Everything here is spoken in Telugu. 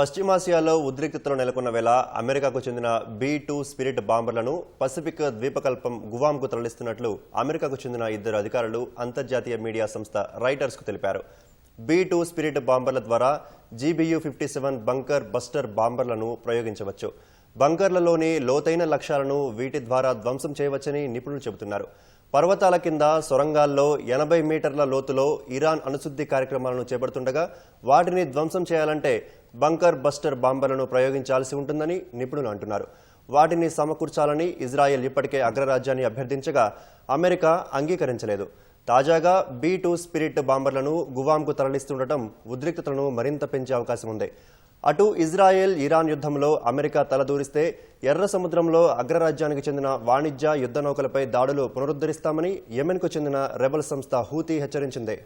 పశ్చిమాసియాలో ఉద్రిక్తతలు నెలకొన్న వేళ అమెరికాకు చెందిన బీ టూ స్పిరిట్ బాంబర్లను పసిఫిక్ ద్వీపకల్పం గువాంకు తరలిస్తున్నట్లు అమెరికాకు చెందిన ఇద్దరు అధికారులు అంతర్జాతీయ మీడియా సంస్థ రైటర్స్కు తెలిపారు. బీ టూ స్పిరిట్ బాంబర్ల ద్వారా GBU fifty seven bunker buster బాంబర్లను ప్రయోగించవచ్చు. బంకర్లలోని లోతైన లక్ష్యాలను వీటి ద్వారా ధ్వంసం చేయవచ్చని నిపుణులు చెబుతున్నారు. పర్వతాల కింద సొరంగాల్లో ఎనభై మీటర్ల లోతులో ఇరాన్ అణుశుద్ధి కార్యక్రమాలను చేపడుతుండగా వాటిని ధ్వంసం చేయాలంటే బంకర్ బస్టర్ బాంబర్లను ప్రయోగించాల్సి ఉంటుందని నిపుణులు అంటున్నారు. వాటిని సమకూర్చాలని ఇజ్రాయెల్ ఇప్పటికే అగ్రరాజ్యాన్ని అభ్యర్థించగా అమెరికా అంగీకరించలేదు. తాజాగా బీ టూ స్పిరిట్ బాంబర్లను గువాంకు తరలిస్తుండటం ఉద్రిక్తతలను మరింత పెంచే అవకాశం ఉంది. అటు ఇజ్రాయెల్ ఇరాన్ యుద్ధంలో అమెరికా తలదూరిస్తే ఎర్ర సముద్రంలో అగ్రరాజ్యానికి చెందిన వాణిజ్య యుద్ధ నౌకలపై దాడులు పునరుద్ధరిస్తామని యెమెన్కు చెందిన రెబల్ సంస్థ హూతీ హెచ్చరించింది.